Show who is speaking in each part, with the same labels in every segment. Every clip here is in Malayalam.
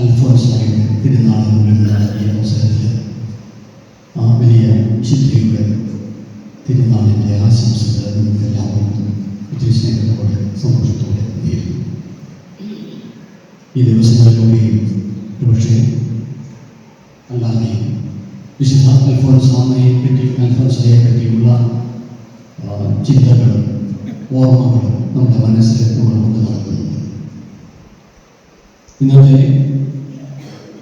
Speaker 1: അൽഫോൺസായിട്ട് തിരുനാളുകളിൽ നടത്തിയ അവസരത്തിൽ ആ വലിയ വിശുദ്ധിയുടെ തിരുനാളിന്റെ ആശംസകൾ നമുക്ക് എല്ലാവർക്കും ഒത്തിരി സ്നേഹത്തോടെ സന്തോഷത്തോടെ നേരുന്നു. ഈ ദിവസങ്ങളിലൂടെയും പക്ഷേ അല്ലാതെ വിശുദ്ധ അൽഫോൻസാമയെ പറ്റി അൽഫോൻസയെ പറ്റിയുള്ള ചിന്തകളും ഓർമ്മകളും നമ്മുടെ മനസ്സിൽ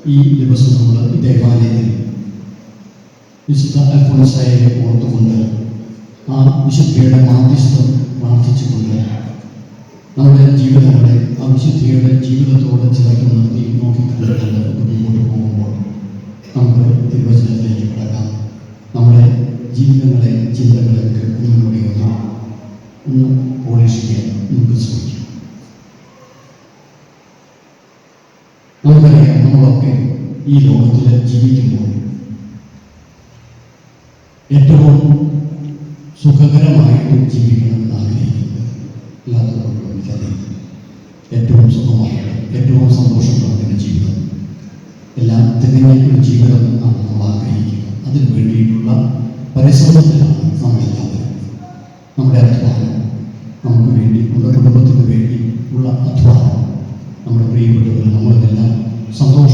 Speaker 1: ഈ ദിവസം നമ്മൾ ദേവാലയത്തിൽ വിശുദ്ധ അൽഫോൻസായെ ഓർത്തുകൊണ്ട് ആ വിശുദ്ധിയുടെ മാധ്യസ്ഥം പ്രാർത്ഥിച്ചുകൊണ്ട് നമ്മുടെ ജീവിതങ്ങളെ ആ വിശുദ്ധിയുടെ ജീവിതത്തോട് ചേർത്ത് നിർത്തി നോക്കിക്കണ്ടുകൊണ്ട് മുന്നോട്ട് പോകുമ്പോൾ നമുക്ക് തിരുവചനത്തിലേക്ക് കിടക്കാം. നമ്മുടെ ജീവിതങ്ങളെ ചിന്തകളൊക്കെ ഒന്നുകൂടി ഒന്ന് ഒന്ന് പോളിഷിക്കാൻ നമുക്ക് ശ്രമിക്കാം നമുക്കറിയാം നമ്മളൊക്കെ ഈ ലോകത്തിൽ ജീവിക്കുമ്പോൾ ഏറ്റവും സുഖകരമായിട്ട് ജീവിക്കണമെന്ന് ആഗ്രഹിക്കുന്നത് അല്ലാത്തവരോട് എനിക്കറിയാം ഏറ്റവും സുഖമായിട്ട് ഏറ്റവും നിറഞ്ഞ ജീവിതം. എല്ലാം തികഞ്ഞൊരു ജീവിതം ആണ് നമ്മൾ ആഗ്രഹിക്കുക അതിനു വേണ്ടിയിട്ടുള്ള പരിശ്രമത്തിലാണ് നമ്മളെല്ലാവരും നമ്മുടെ അധ്വാനം നമുക്ക് വേണ്ടി നമ്മുടെ കുടുംബത്തിന് വേണ്ടി ഉള്ള അധ്വാനം നമ്മുടെ പ്രിയപ്പെട്ടവർ നമ്മളെല്ലാം സന്തോഷത്തോടെ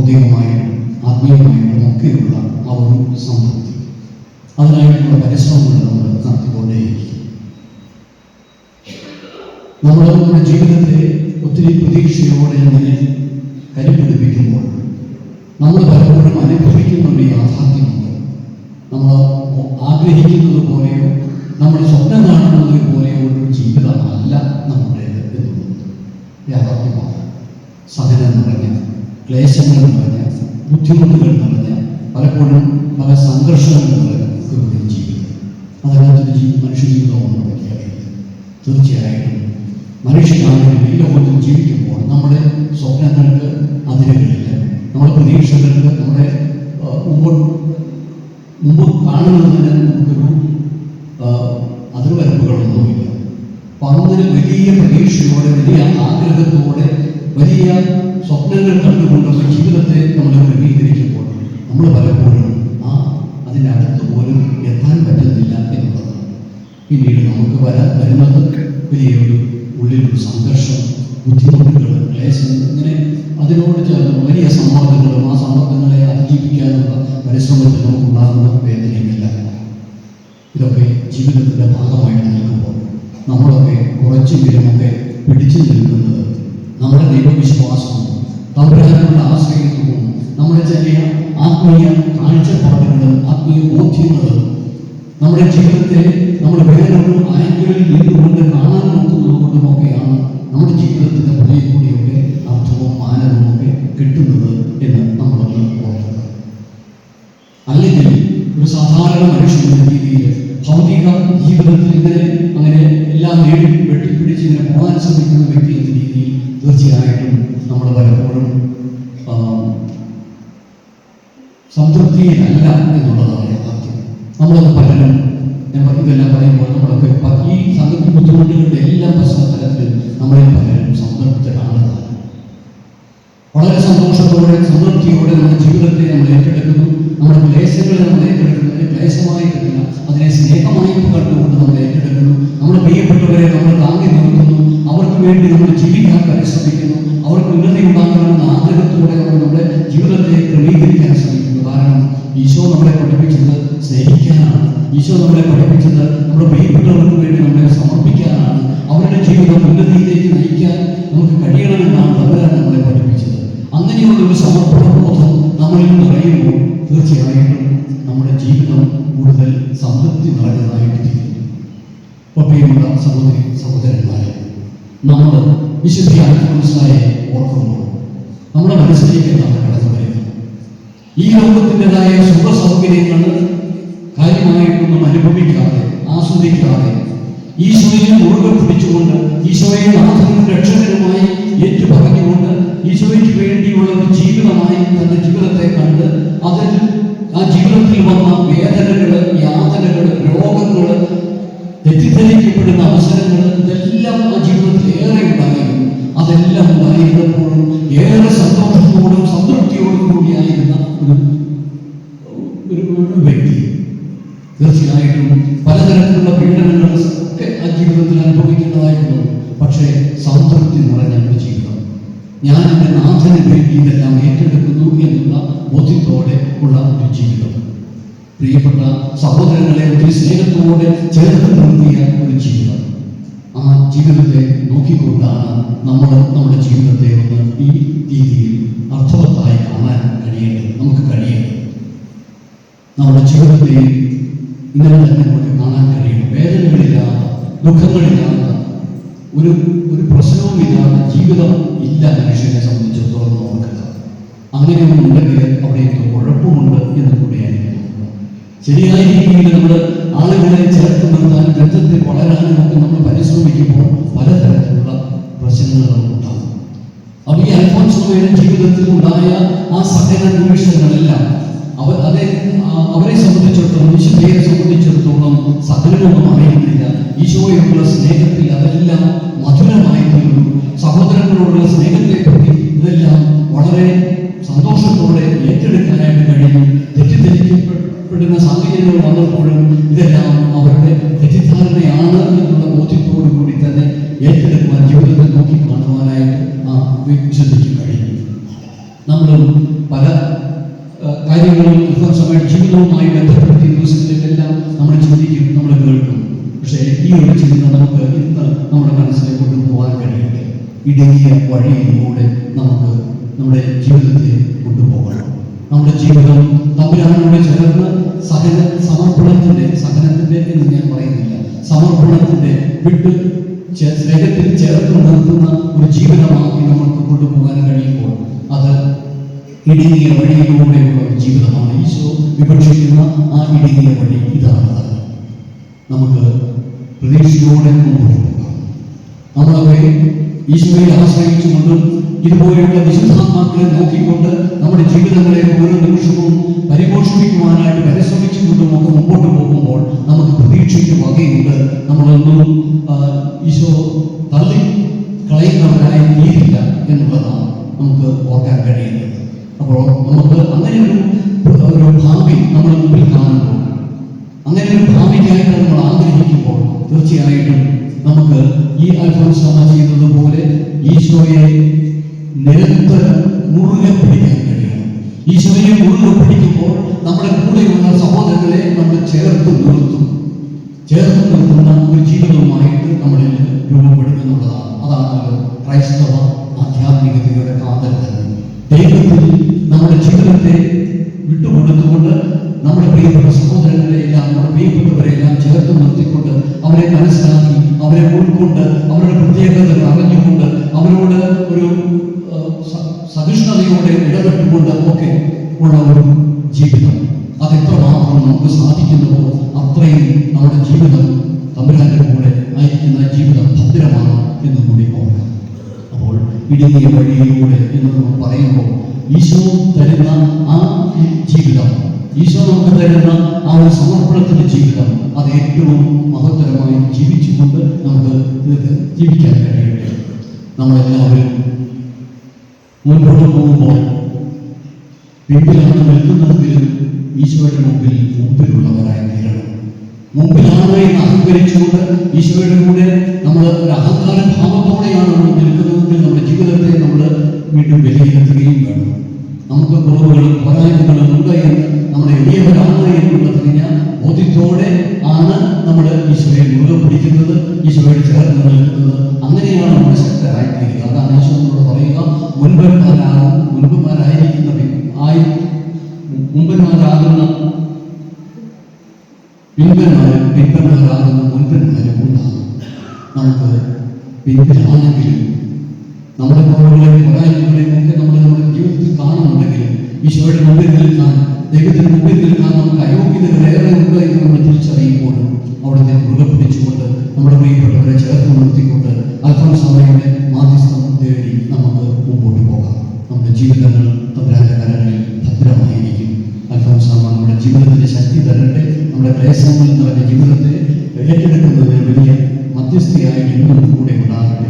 Speaker 1: ഭൗതികമായിട്ടും ആത്മീയമായും ഒക്കെയുള്ള ആ ഒരു സംതൃപ്തി അതിനായിട്ടുള്ള പരിശ്രമങ്ങൾ നമ്മൾ നടത്തിക്കൊണ്ടേയിരിക്കും. നമ്മൾ നമ്മുടെ ജീവിതത്തെ ഒത്തിരി പ്രതീക്ഷയോടെ അങ്ങനെ കരുപിടിപ്പിക്കുമ്പോൾ നമ്മൾ പലപ്പോഴും അനുഭവിക്കുന്ന ഒരു യാഥാർത്ഥ്യമുണ്ട്. നമ്മൾ ആഗ്രഹിക്കുന്നത് പോലെയോ നമ്മൾ സ്വപ്നം കാണുന്നത് ക്ലേശങ്ങൾ നിറഞ്ഞ ബുദ്ധിമുട്ടുകൾ നിറഞ്ഞ പലപ്പോഴും പല സംഘർഷങ്ങൾ നിറഞ്ഞ ജീവിതം അതിനകത്തൊരു ജീ മനുഷ്യ ജീവിതമാണ് തീർച്ചയായിട്ടും മനുഷ്യനാണെങ്കിൽ ഈ ലോകത്തിൽ ജീവിക്കുമ്പോൾ നമ്മുടെ സ്വപ്നങ്ങൾക്ക് അതിരുകളില്ല. നമ്മുടെ പ്രതീക്ഷകൾക്ക് നമ്മുടെ മുമ്പ് മുമ്പ് കാണുന്നതിന് നമുക്കൊരു അതിർവരമ്പുകളൊന്നുമില്ല അപ്പൊ അങ്ങനെ വലിയ പ്രതീക്ഷയോടെ വലിയ ആഗ്രഹത്തോടെ വലിയ സ്വപ്നങ്ങൾ കണ്ടുകൊണ്ട് നമ്മുടെ ജീവിതത്തെ നമ്മൾ ക്രമീകരിക്കുമ്പോൾ നമ്മൾ പലപ്പോഴും ആ അതിന്റെ അടുത്ത് പോലും എത്താൻ പറ്റുന്നില്ല എന്നുള്ളതാണ്. പിന്നീട് നമുക്ക് വരാൻ വരുന്നത് വലിയൊരു ഉള്ളിലൊരു സംഘർഷം ബുദ്ധിമുട്ടുകൾ ക്ലേശം ഇങ്ങനെ അതിനോട് ചേർന്ന് വലിയ സമ്മർദ്ദങ്ങളും ആ സമ്മർദ്ദങ്ങളെ അതിജീവിക്കാനുള്ള പരിശ്രമത്തിൽ നമുക്കുണ്ടാകുന്ന വേദനയുമില്ല ഇതൊക്കെ ജീവിതത്തിന്റെ ഭാഗമായിട്ട് നിൽക്കുമ്പോൾ നമ്മളൊക്കെ കുറച്ചെങ്കിലുമൊക്കെ പിടിച്ചു നിൽക്കുന്നത് നമ്മുടെ ദൈവവിശ്വാസവും തമ്പുരാനുള്ള ആശ്രയത്വവും നമ്മുടെ ചെറിയ ആത്മീയ കാഴ്ചപ്പാടുകൾ ആത്മീയ ബോധ്യങ്ങൾ നമ്മുടെ ജീവിതത്തെ നമ്മൾ വേറൊരു ആംഗിളിൽ നിന്നുകൊണ്ട് കാണാൻ നോക്കുന്നതുകൊണ്ടുമൊക്കെയാണ് നമ്മുടെ ജീവിതത്തിന്റെ സംതൃപ്തിയിലല്ല എന്നുള്ളതാണ് യാഥാർത്ഥ്യം. നമ്മളത് പലരും ഞാൻ ഇതെല്ലാം പറയുമ്പോൾ നമ്മളൊക്കെ ഈ സംതൃപ്തി ബുദ്ധിമുട്ടുകളുടെ എല്ലാ പശ്ചാത്തലത്തിൽ നമ്മളെ പലരും സംതൃപ്തരാണ് വളരെ സന്തോഷത്തോടെ സംതൃപ്തിയോടെ നമ്മുടെ ജീവിതത്തെ നമ്മൾ ഏറ്റെടുക്കുന്നു. നമ്മുടെ ക്ലേശങ്ങളെ നമ്മൾ ഏറ്റെടുക്കുന്നു. ക്ലേശമായി കണ്ടില്ല അതിനെ സ്നേഹമായി തീർച്ചയായിട്ടും നമ്മുടെ ജീവിതം കൂടുതൽ സംതൃപ്തി നിറഞ്ഞതായിട്ട് തീരുന്നു പ്രിയമുള്ള സഹോദരി സഹോദരന്മാരെ നമ്മൾ വിശുദ്ധി അൽഫോൻസായെ ഓർക്കുമ്പോൾ നമ്മുടെ മനസ്സിലേക്ക് നാം കടന്നു വരിക. ഈ ലോകത്തിന്റെതായ സുഖ സൗകര്യങ്ങൾ കാര്യമായിട്ടൊന്നും അനുഭവിക്കാതെ ആസ്വദിക്കാതെ ഈശോയെ മുറുകെ പിടിച്ചുകൊണ്ട് ഈശോയെ നാഥനും രക്ഷകനുമായി ഏറ്റുപറഞ്ഞുകൊണ്ട് ഈശോയ്ക്ക് ഒരു ജീവിതമായി തന്റെ ജീവിതത്തെ കണ്ട് അതിൽ ആ ജീവിതത്തിൽ വന്ന വേദനകൾ യാതനകൾ രോഗങ്ങൾ തെറ്റിദ്ധരിക്കപ്പെടുന്ന അവസരങ്ങൾ ഇതെല്ലാം ആ ജീവിതത്തിൽ ഏറെ ഉണ്ടായിരുന്നു. അതെല്ലാം ഉണ്ടായിരുന്നപ്പോഴും ഏറെ സന്തോഷത്തോടും സംതൃപ്തിയോടും കൂടിയായിരുന്ന ഒരു ഒരു വ്യക്തി. തീർച്ചയായിട്ടും പലതരത്തിലുള്ള പീഡനങ്ങൾ ഒക്കെ ആ ജീവിതത്തിൽ അനുഭവിക്കേണ്ടതായിരുന്നു പക്ഷേ സംതൃപ്തി നിറഞ്ഞ ഞാൻ എന്റെ നാഥന് വേണ്ടി ഇതെല്ലാം ഏറ്റെടുക്കുന്നു എന്നുള്ള ബോധ്യത്തോടെ ഉള്ള ഒരു ജീവിതം. പ്രിയപ്പെട്ട സഹോദരങ്ങളെ ഒത്തിരി സ്നേഹത്തോടെ ചേർത്ത് നിർത്തിയ ഒരു ജീവിതം. ആ ജീവിതത്തെ നോക്കിക്കൊണ്ടാണ് നമ്മൾ നമ്മുടെ ജീവിതത്തെ ഒന്ന് ഈ രീതിയിൽ അർത്ഥവത്തായി കാണാൻ കഴിയേണ്ടത് നമുക്ക് കഴിയേണ്ടത്. നമ്മുടെ ജീവിതത്തെ ഇങ്ങനെ തന്നെ നമുക്ക് കാണാൻ കഴിയും വേദനകളില്ലാത്ത ദുഃഖങ്ങളില്ലാത്ത ഒരു ഒരു പ്രശ്നവുമില്ലാത്ത ജീവിതം ഇല്ല മനുഷ്യനെ സംബന്ധിച്ചിടത്തോളം നോക്കുക അങ്ങനെയൊന്നും ഉണ്ടെങ്കിൽ അവിടെ എന്തോ കുഴപ്പമുണ്ട് എന്ന് കൂടിയായിരിക്കും ശരിയായ രീതിയിൽ നമ്മൾ ആളുകളെ ചേർത്ത് നിർത്താൻ ബന്ധത്തിൽ വളരാനും ഒക്കെ നമ്മൾ പരിശ്രമിക്കുമ്പോൾ പലതരത്തിലുള്ള പ്രശ്നങ്ങൾ നമുക്കുണ്ടാകും. അപ്പൊ ഈ അൽഫോൻസോയുടെ ജീവിതത്തിൽ ഉണ്ടായ ആ സഹന നിമിഷങ്ങളെല്ലാം അവർ അതെ അവരെ സംബന്ധിച്ചിടത്തോളം വിശുദ്ധയെ സംബന്ധിച്ചിടത്തോളം സകലമൊന്നും അറിയുന്നില്ല. ഈശോയോടുള്ള സ്നേഹത്തിൽ അതെല്ലാം തെറ്റിദ്ധരിക്കപ്പെടുന്ന സാഹചര്യങ്ങൾ വന്നപ്പോഴും ഇതെല്ലാം അവരുടെ തെറ്റിദ്ധാരണയാണ് എന്നുള്ള ബോധ്യത്തോടു കൂടി തന്നെ ഏറ്റെടുക്കുവാൻ ജീവിതത്തെ നോക്കി കാണുവാനായിട്ട് ആ വിശ്വസിക്കും കഴിയും നമ്മൾ പല കാര്യങ്ങളും അല്പസമയം ജീവിതവുമായി ബന്ധപ്പെടുത്തി ദിവസങ്ങളിലെല്ലാം നമ്മൾ ചിന്തിക്കും നമ്മൾ കേൾക്കും. പക്ഷേ ഈ ഒരു ചിന്ത നമുക്ക് ഇന്ന് നമ്മുടെ മനസ്സിനെ കൊണ്ടുപോകാൻ കഴിയട്ടെ. ഇടുങ്ങിയ വഴിയിലൂടെ നമുക്ക് നമ്മുടെ ജീവിതത്തെ കൊണ്ടുപോകണം. നമ്മുടെ ജീവിതം തമ്പുരാനോട് ചേർന്ന് സഹന സമർപ്പണത്തിന്റെ സഹനത്തിന്റെ എന്ന് ഞാൻ പറയുന്നില്ല. സമർപ്പണത്തിന്റെ വിട്ട് സ്നേഹത്തിൽ ചേർത്ത് നിർത്തുന്ന ഒരു ജീവിതമാക്കി നമ്മൾക്ക് കൊണ്ടുപോകാൻ കഴിയുമ്പോൾ അത് ഇടുങ്ങിയ വഴിയിലൂടെയുള്ള ഒരു ജീവിതമാണ്. ഈശോ വിപക്ഷിക്കുന്ന ആ ഇടുങ്ങിയ വഴി ഇതാണ്. നമുക്ക് പ്രതീക്ഷയോടെ മുമ്പോട്ട് പോകാം. നമ്മളൊക്കെ ഈശോയെ ആശ്രയിച്ചുകൊണ്ടും ഇതുപോലെയുള്ള വിശുദ്ധാത്മാക്കളെ നോക്കിക്കൊണ്ട് നമ്മുടെ ജീവിതങ്ങളെ ഓരോ നിമിഷവും പരിപോഷിപ്പിക്കുവാനായിട്ട് പരിശ്രമിച്ചുകൊണ്ടും ഒക്കെ മുമ്പോട്ട് പോകുമ്പോൾ നമുക്ക് പ്രതീക്ഷയ്ക്ക് വകയുണ്ട്. നമ്മളൊന്നും ഈശോ തള്ളി കളയുന്നവരായി തീരില്ല എന്നുള്ളതാണ് നമുക്ക് ഓർക്കാൻ കഴിയുന്നത്. അപ്പോൾ നമുക്ക് അങ്ങനെ ഒരു ഒരു ഭാവി നമ്മുടെ മുമ്പിൽ കാണുമ്പോൾ അങ്ങനെ ഒരു ഭാവിക്കായിട്ട് നമ്മൾ ആഗ്രഹിക്കുമ്പോൾ തീർച്ചയായിട്ടും നമുക്ക് ഈ അൽഫോൻസമ്മ ചെയ്തതുപോലെ ഈശോയെ നിരന്തരം മുറുകെ പിടിക്കാൻ കഴിയണം. ഈശോയെ മുറുകെ പിടിക്കുമ്പോൾ നമ്മുടെ കൂടെയുള്ള നമ്മൾ ചേർത്ത് നിർത്തും ചേർത്ത് നിർത്തുന്ന ഒരു ജീവിതവുമായിട്ട് നമ്മളിൽ രൂപപ്പെടും എന്നുള്ളതാണ്. അതാണല്ലോ ക്രൈസ്തവ ആധ്യാത്മികതയുടെ കാതൽ തന്നെ. ദൈവത്തിൽ നമ്മുടെ ജീവിതത്തെ വിട്ടുകൊടുത്തുകൊണ്ട് നമ്മുടെ പ്രിയപ്പെട്ട സഹോദരങ്ങളെയെല്ലാം നമ്മുടെ പ്രിയപ്പെട്ടവരെല്ലാം ചേർത്ത് നിർത്തിക്കൊണ്ട് അവരെ മനസ്സിലാക്കി അവരെ ഉൾക്കൊണ്ട് ഇടുങ്ങിയ വഴിയിലൂടെ എന്ന് നമ്മൾ പറയുമ്പോൾ ഈശോ തരുന്ന ആ ജീവിതം ഈശോ നമുക്ക് തരുന്ന ആ ഒരു സമർപ്പണത്തിന്റെ ജീവിതം അത് ഏറ്റവും മഹത്തരമായി ജീവിച്ചുകൊണ്ട് നമുക്ക് ജീവിക്കാൻ കഴിയട്ടെ നമ്മളെല്ലാവരും മുൻപോട്ട് പോകുമ്പോൾ പിമ്പിലാണ് നിൽക്കുന്നതെങ്കിലും ഈശോയുടെ മുമ്പിൽ മുമ്പിലുള്ളവരായി തീരണം. മുമ്പിലാണ് എന്ന് അഹങ്കരിച്ചുകൊണ്ട് ഈശോയുടെ കൂടെ നമ്മൾ ഒരു അഹങ്കാര ഭാവത്തോടെയാണ് നമ്മൾ നമ്മൾ വീണ്ടും വിലയിരുത്തുകയും വേണം. നമുക്ക് കുറവുകളും പോരായ്മകളും ഉണ്ട് എന്ന് നമ്മൾ എളിയവരാണ് ബോധ്യത്തോടെ ആണ് നമ്മൾ ഈശോയെ മുറുകെ പിടിക്കുന്നത് ഈശോയോട് ചേർന്ന് നിൽക്കുന്നത് അങ്ങനെയാണ് നമ്മൾ ശക്തരായിത്തീരുക അതാണ് ഈശോ പറയുക. മുൻപന്മാരാകും മുൻപന്മാരായിരിക്കുന്ന ആയി മുമ്പന്മാരാകുന്ന പിൻപന്മാരും പിൻപന്മാരാകുന്ന മുൻപന്മാരും ഉണ്ടാകും. നമുക്ക് പിൻപിലാണെങ്കിലും ഈശോയുടെ മുമ്പിൽ നിൽക്കാൻ ദൈവത്തിന് മുമ്പിൽ നിൽക്കാൻ നമുക്ക് അയോഗ്യതകൾ ഏറെ ഉണ്ട് എന്ന് നമ്മൾ തിരിച്ചറിയുമ്പോഴും അവിടുത്തെ മുറുകെ പിടിച്ചുകൊണ്ട് നമ്മുടെ പ്രിയപ്പെട്ടവരെ ചേർത്ത് നിർത്തിക്കൊണ്ട് അല്പം സമയയുടെ മാധ്യസ്ഥം തേടി നമുക്ക് മുമ്പോട്ട് പോകാം. നമ്മുടെ ജീവിതങ്ങൾ തമ്പുരാന്റെ കരങ്ങളിൽ ഭദ്രമായിരിക്കും അൽഫോൻസാമ നമ്മുടെ ജീവിതത്തിന്റെ ശക്തി തരട്ടെ. നമ്മുടെ ക്ലേശങ്ങളിൽ നിറഞ്ഞ ജീവിതത്തെ ഏറ്റെടുക്കുന്നതിന് വലിയ മധ്യസ്ഥയായി എന്നും കൂടെ ഉണ്ടാകട്ടെ.